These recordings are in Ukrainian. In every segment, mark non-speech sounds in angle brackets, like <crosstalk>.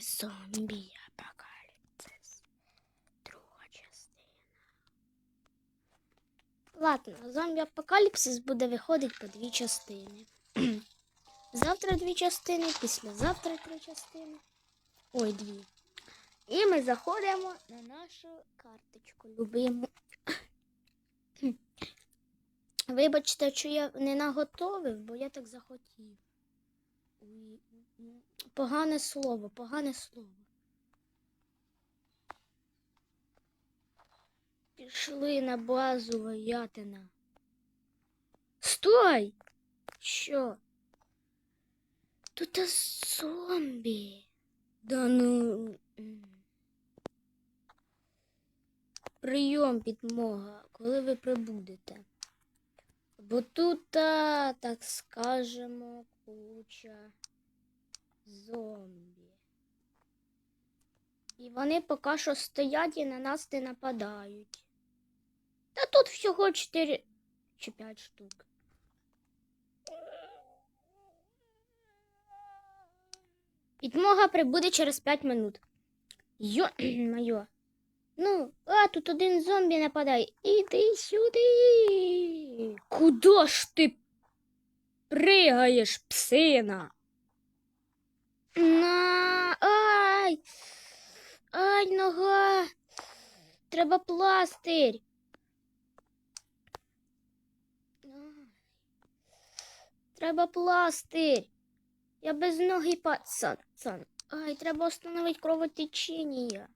Зомбі апокаліпсис. Друга частина. Ладно, зомбі апокаліпсис буде виходити по дві частини. <clears throat> Завтра дві частини, післязавтра три частини. Ой, дві. І ми заходимо на нашу карточку. Любимо. <clears throat> Вибачте, що я не наготовив, бо я так захотів. Погане слово, погане слово. Пішли на базу воятина. Стой! Що? Тут зомбі. Да ну. Прийом підмога, коли ви прибудете. Бо тут, так скажемо, куча зомбі. І вони поки що стоять і на нас не нападають. Та тут всього 4 чи 5 штук. Підмога прибуде через 5 минут. Йо <clears throat> моє. Ну, а тут один зомбі нападає. Іди сюди. Куди ж ти пригаєш, псина? На ай. Ай, нога. Треба пластир. Треба пластир. Я без ноги пацан. Ай, треба остановити кровотечення.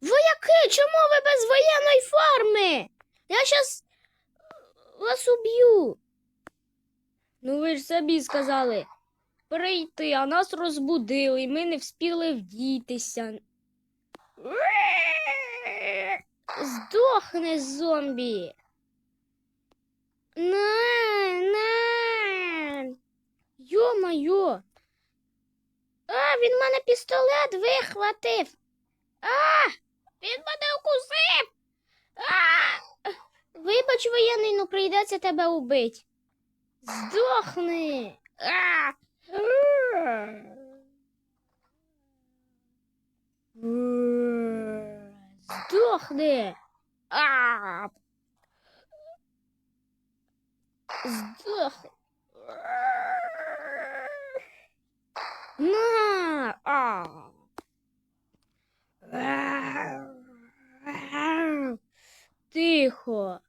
Вояки, чому ви без воєнної форми? Я щас вас уб'ю. Ну ви ж самі сказали прийти, а нас розбудили, і ми не вспіли вдітися. Здохне зомбі. На, на. Йо-моє. А, він мене пістолет вихватив. А, він мене укусив. А, вибач, воєнний, ну прийдеться тебе убить. Здохни. А. Здохни. А. Здохни. На. А. Тихо.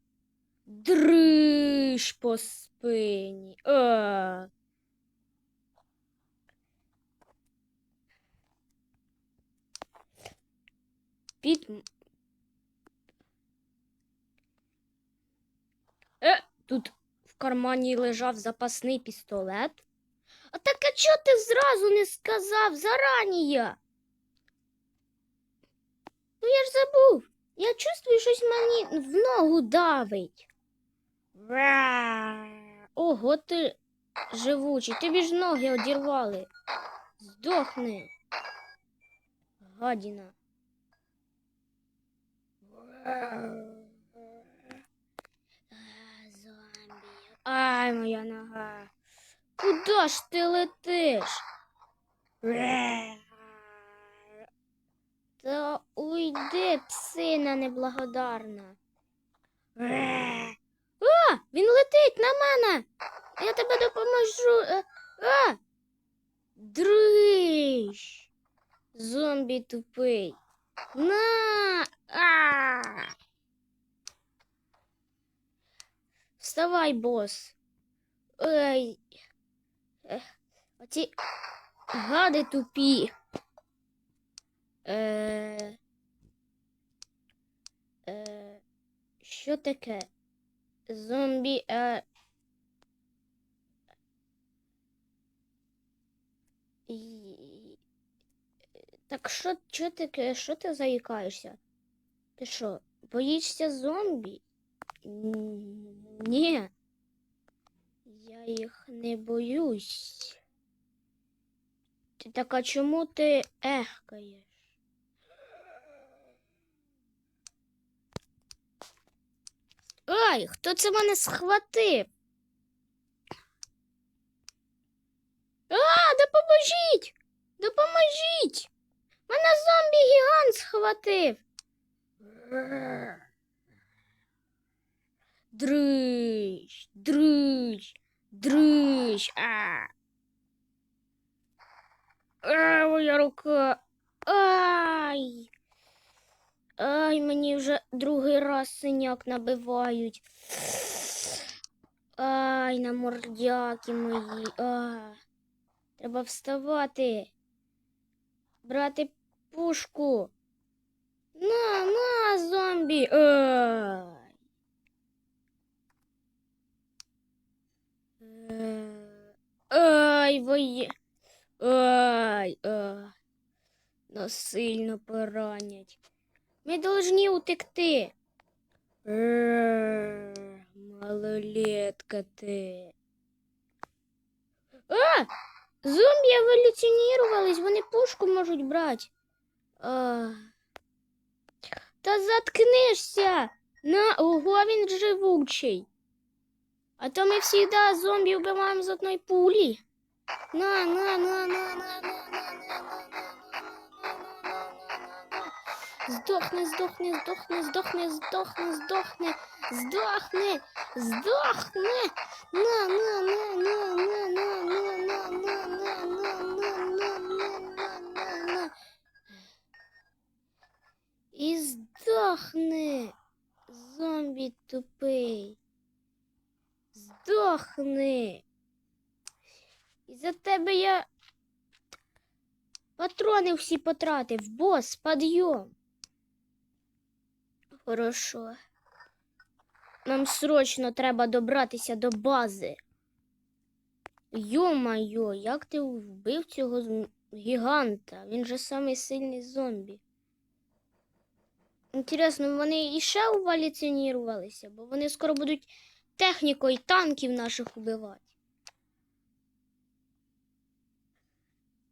Дриж по спині. А. Під... Е, тут кармані лежав запасний пістолет. А так а чого ти зразу не сказав заранее? Ну я ж забув. Я чувствую, щось мені в ногу давить. Ого, ти живучий, тобі ж ноги одірвали. Здохни. Гадіна. Зомбі. Ай, моя нога. Куда ж ти летиш? Та уйди, псина неблагодарна. А, він летить на мене. Я тебе допоможу. Е, А! Дрищ. Зомбі тупий. На! А! Вставай, бос. Ех, Оці гади тупі. Е... Е... Що таке? Зомбі. Е... Так що, що таке? Що ти заїкаєшся? Ти що, боїшся зомбі? Ні. Я їх не боюсь. Ти така, чому ти ехкаєш? Ай, хто це мене схватив? А, допоможіть! Допоможіть! Мене зомбі-гігант схватив. Дрищ, дрищ, дрищ. А. А, моя рука. Ай. Ай, мені вже другий раз синяк набивають. Ай, на мордяки мої. А. Треба вставати. Брати пушку. На, на, зомбі. Ай. Е, Ай. Ай, ай. Нас сильно поранять. Ми должні утекти. Е, Малолетка ти. А! Зомбі еволюціонувались, вони пушку можуть брати. А. Та заткнешся. На, ого, він живучий. А то ми всегда зомбі вбиваємо з одної пулі. На, на, на, на, на, на, на, на, на, на, на, на, на, на. Здохни, здохни, здохни, здохни, здохни, здохни, здохни, здохни. На, на, на, на, на, на, на, на, на, на, на, на, на, на, на, на. І здохни, зомбі тупий. Здохни. І за тебе я патрони всі потратив. Бос, підйом. Хорошо. Нам срочно треба добратися до бази. Йо-майо, як ти вбив цього гіганта? Він же самий сильний зомбі. Інтересно, вони іще еволюціонувалися, бо вони скоро будуть технікою танків наших убивати.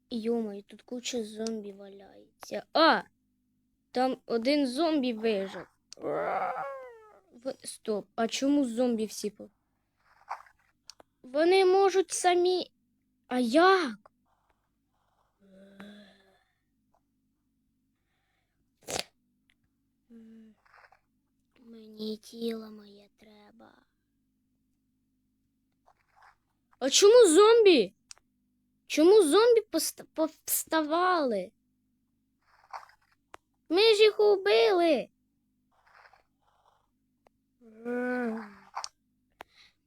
Йомай, тут куча зомбі валяється. А! Там один зомбі вижив. Стоп, а чому зомбі всі по. Вони можуть самі. А як? Мені тіло моє треба. А чому зомбі? Чому зомбі повставали? Ми ж їх убили.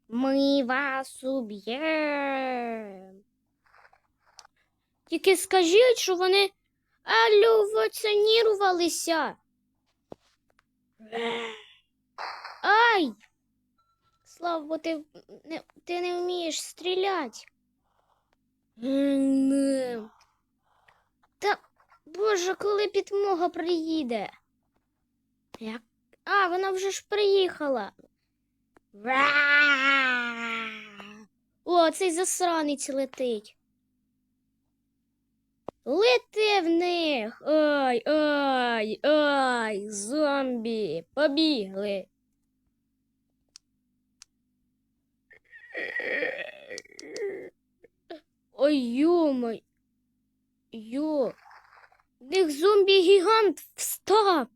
Ми вас уб'ємо. Тільки скажіть, що вони алюваціонірувалися. Ай! Слава, ти не, ти не вмієш стріляти. Та, боже, коли підмога приїде? Як? А, вона вже ж приїхала. О, цей засранець летить. Лети в них. Ай, ай, ай, зомбі, побігли. Ой, йомай. Йо. Них зомбі-гігант встав.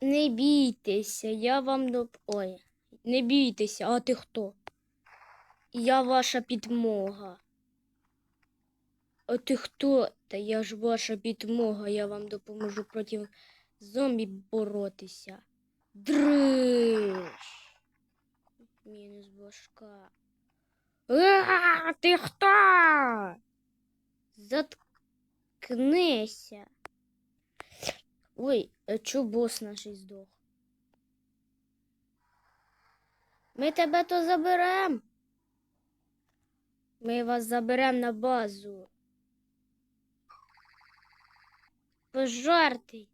Не бійтеся, я вам доп... Ой, не бійтеся, а ти хто? Я ваша підмога. А ти хто? Та я ж ваша підмога, я вам допоможу проти зомбі боротися. Дрищ. Мінус башка. А, ти хто? Заткнися. Ой, а чо бос наш здох? Ми тебе то заберем. Ми вас заберем на базу. Пожартий.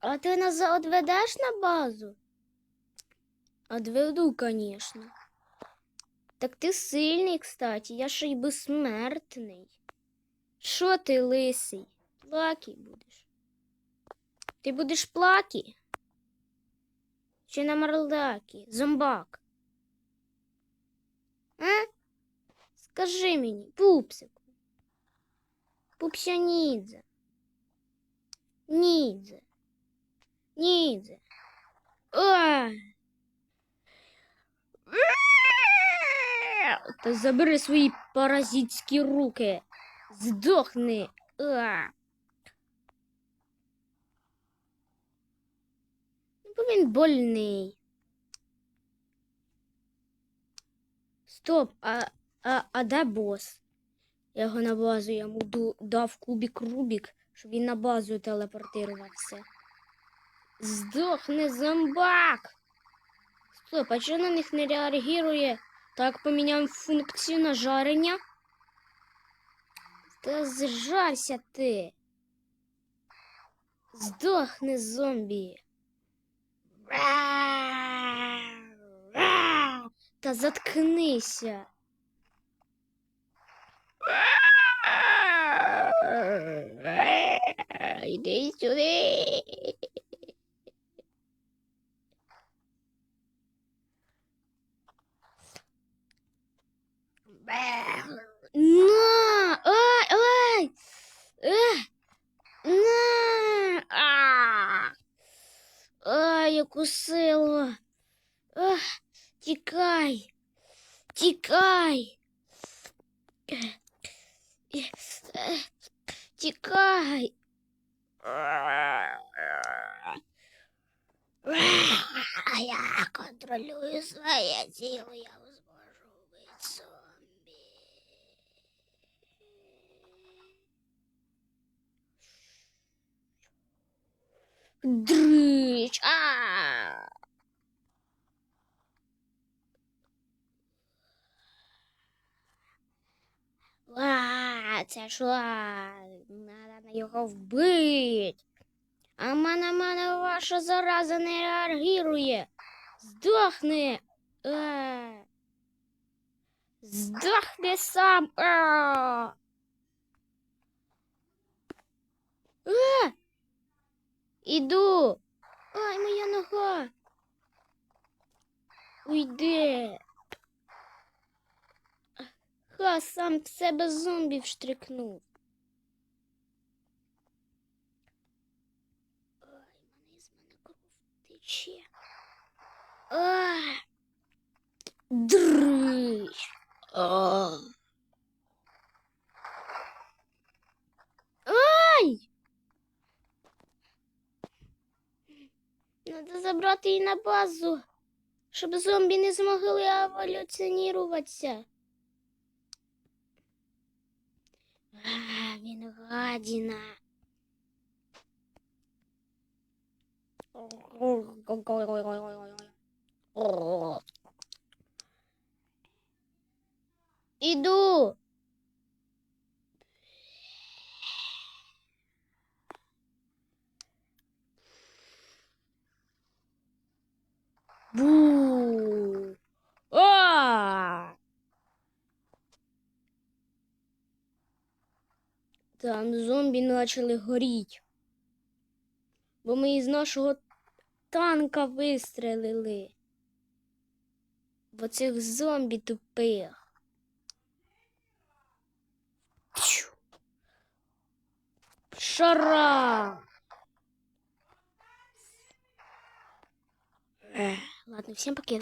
А ти нас одведеш на базу? Одведу, конечно. Так ти сильний, кстати, я ще й безсмертний. Що ти лисий? Плакі будеш. Ти будеш плакі? Чи на марлакі? Зомбак? А? Скажи мені, пупсику. Пупсянідзе. Нідзе. Нідзе. Та забери свої паразитські руки. Здохни. Ну, Бо він больний. Стоп, а, а, а де бос? Я його на базу йому дав кубік Рубік, щоб він на базу телепортувався. Здохни, зомбак! Стоп, а чого на них не реагує? Так поміняємо функцію на жарення. Та зжарся ти. Здохни, зомбі. Та заткнися. Іди сюди. На! Ай, ай! Ех! На! А! Ай, я кусила. Своє я зможу бути зомбі. Дрищ! А! Ва, це ла. Надо на його вбить. А мене мене ваша зараза не реагує. Здохни. Е. Здохни сам. Е. Е. Іду. Ай, моя нога. Уйди. Ха, сам в себе зомбі вштрикнув. Ай, мене з мене кров тече. А, дрищ. А. Ай! Надо забрати її на базу, щоб зомбі не змогли еволюціонуватися. А, він гадіна. Іду. Бу. А! Там зомбі почали горіти. Бо ми із нашого танка вистрелили. В оцих зомбі тупих. Шара. Ех, Ладно, всем пока.